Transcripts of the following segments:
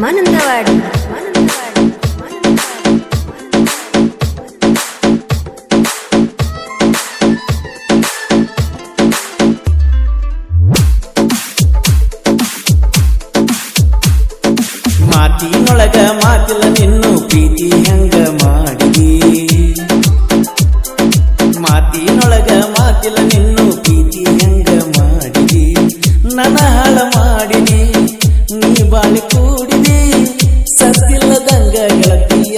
ಧರ್ಮಾನಂದವಾಡಿ ಮಾತಿನೊಳಗ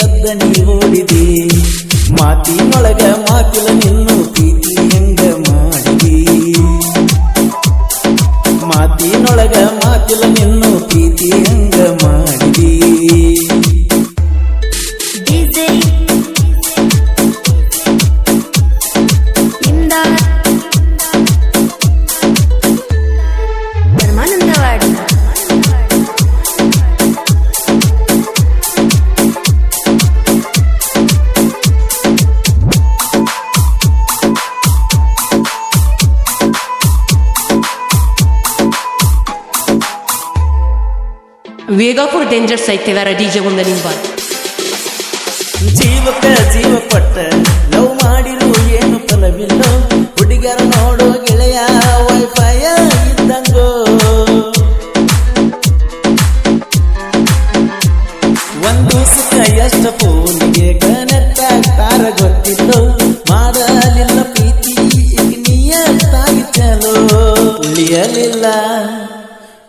ಎದ್ದ ನೀ ಓಡಿದಿ ಮಾತಿನೊಳಗ ಮಾತಿಲ ನಿನ್ನು ಪ್ರೀತಿ ಹೆಂಗ ಮಾಡಿದಿ? ಮಾತಿನೊಳಗ ಮಾತಿಲ ನಿನ್ನು ಪ್ರೀತಿ ಹೆಂಗ ಮಾಡಿದಿ? ವೇಗಾಪುರ ಡೇಂಜರ್ಸ್ ಐಟಿದಾರೆ ಡಿ ಜೆ ಮುಂದೆ ನಿಂಬ ಜೀವಕ ಜೀವ ಪಟ್ಟ ಲವ್ ಮಾಡಿರು ಏನು ಫಲವಿಲ್ಲ ಹುಡುಗರ ನೋಡೋ ಗೆಳೆಯ ವೈಫಯ ಇದ್ದಂಗೋ. ಒಂದು ಸುಖ ಎಷ್ಟ ಫೋನಿಗೆ ಕನೆಕ್ಟ್ ಆಗ್ತಾರ ಗೊತ್ತಿತ್ತು ಮಾಡಲಿಲ್ಲ ಪ್ರೀತಿ ನಿಯತ್ತಾಗಿ ಉಳಿಯಲಿಲ್ಲ.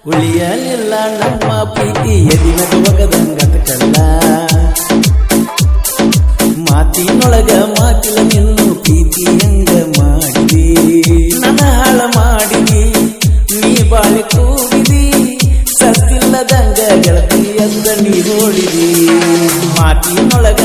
ಉಳಿಯಲಿಲ್ಲ ನಮ್ಮ ಪ್ರೀತಿ ಎದಿನ ಒಗದಂಗತಕಲ್ಲ ಮಾತಿನೊಳಗ ಮಾತಿಲ ನಿನ್ನು ಪ್ರೀತಿ ಹೆಂಗ ಮಾಡಿ ನನ್ನ ಹಾಳ ಮಾಡಿದಿ, ನೀ ಬಾಳಿ ಕೂಡಿದಿ ಸತ್ತಿಲ್ಲದಂಗ ಗೆಳತಿ ಎಂದ ನೀ ಓಡಿದಿ ಮಾತಿನೊಳಗ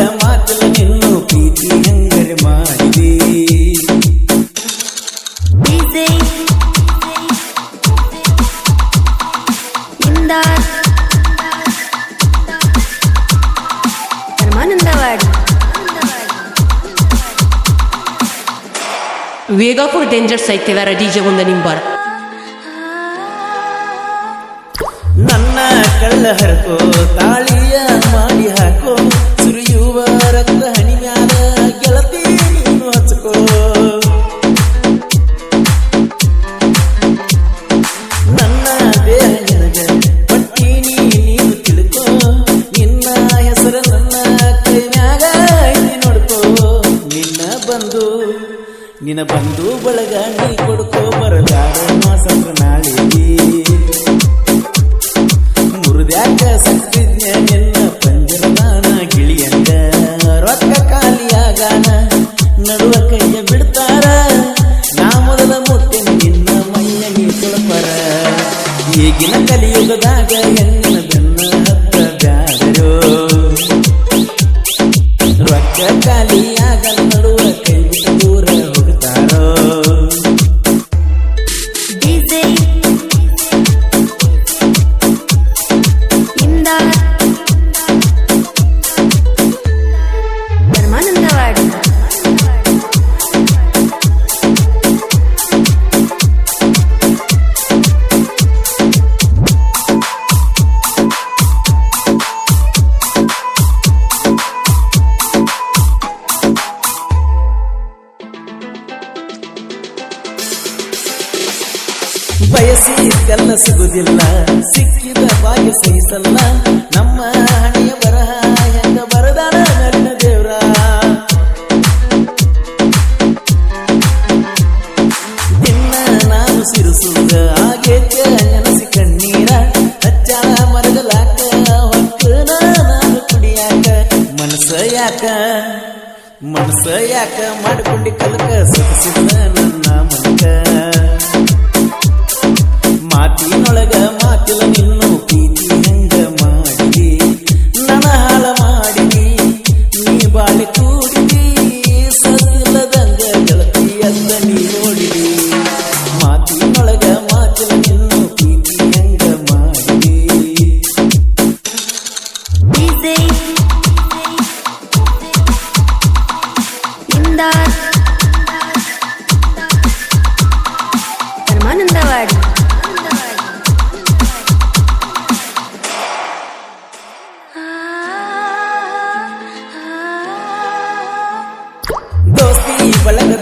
ವೇಗಾಪುರ ಡೇಂಜರ್ಸ್ ಡಿ ಜೆ ಒಂದು ನಿಂಬಾರ್ ನನ್ನ ಕಳ್ಳ ಹರಕೋ ತಾಳಿಯ ಮಾಡಿ ಹಾಕೋ. ನಿನ್ನ ಬಂದು ಬಳಗ ನೀ ಕೊಡ್ಕೋ ಬರಲಾರ ಮಾಸಂದ್ರ ನಾಳಿಗೆ. ಮುರಿದ್ಯಾಕ ಸಕ್ರಿಜ್ಞ ನಿನ್ನ ಪಂಜರದಾನ ಗಿಳಿಯಂಗ. ರೊಕ್ಕ ಖಾಲಿಯಾಗಾನ, ನಡುವ ಕೈಯ ಬಿಡ್ತಾರ. ನಾ ಮೊದಲ ಮುಟ್ಟೆ ನಿನ್ನ ಮೈಯ ನೀ ತುಳಪರ. ಈಗಿನ ಕಲಿಯುಗದಾಗ ಹೆಣ್ಣಿನ ಬಯಸಿದ್ದೆಲ್ಲ ಸಿಗುದಿಲ್ಲ, ಸಿಕ್ಕಿದ ಬಾಯಿ ಸಹಿಸಲ್ಲ. ನಮ್ಮ ಹಣೆಯ ಬರಹ ಎಂದ ಬರದಾನ ನನ್ನ ದೇವ್ರ? ನಿನ್ನ ನಾನು ಸಿರುಸುಗ ಆಗೇತ ನೆನಸಿ ಕಣ್ಣೀರ? ಹಚ್ಚಾಳ ಮರಗಲಾಕ, ಹೊತ್ತು ನಾನು ಕುಡಿಯಾಕ. ಮನಸ ಯಾಕ? ಮನಸ ಯಾಕ ಮಾಡ್ಕೊಂಡಿ ಕಲಕ ಸಿಗಿಸಿದ ನನ್ನ ಮನಕ ಗೆಳತಿ ಅಂದ ನೀ ಓಡಿದಿ ಮಾತಿನೊಳಗ ಮಾತಿಲ ನಿನ್ನು ಪ್ರೀತಿ ಹೆಂಗ ಮಾಡಿದಿ ಡಿಜೆ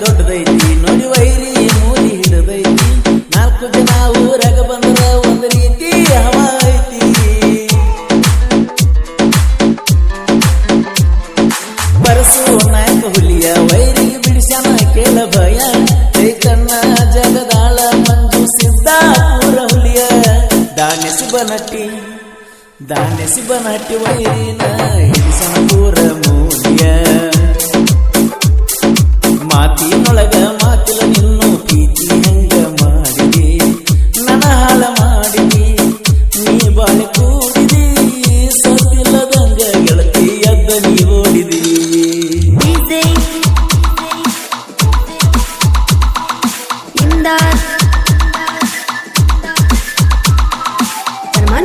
ದೊಡ್ಡದೈತಿ. ನೋಡಿ ವೈರಿ ಮೂಲಿ ಹಿಡದೈತಿ. ನಾಲ್ಕು ಜನ ಊರಾಗ ಬಂದ್ರ ಒಂದ್ ರೀತಿ ಹವ ಐತಿ. ಬರಸು ನಾಯಕ ಹುಲಿಯ ವೈರಿ ಬಿಡಿಸ್ಯಾನ ಕೇಳ ಭಯ. ಕಣ್ಣ ಜಗದಾಳ ಮಂಜು ಸಿದ್ದಾಪುರ ಹುಲಿಯ. ದಾನೆ ಬನಟ್ಟಿ ದಾನೆ ಬನಟ್ಟಿ ವೈರಿನ ಹಿಡಿಸನ ಪೂರ ಮೂ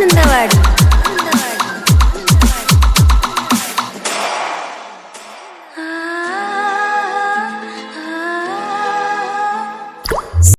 ஆனந்தவாடி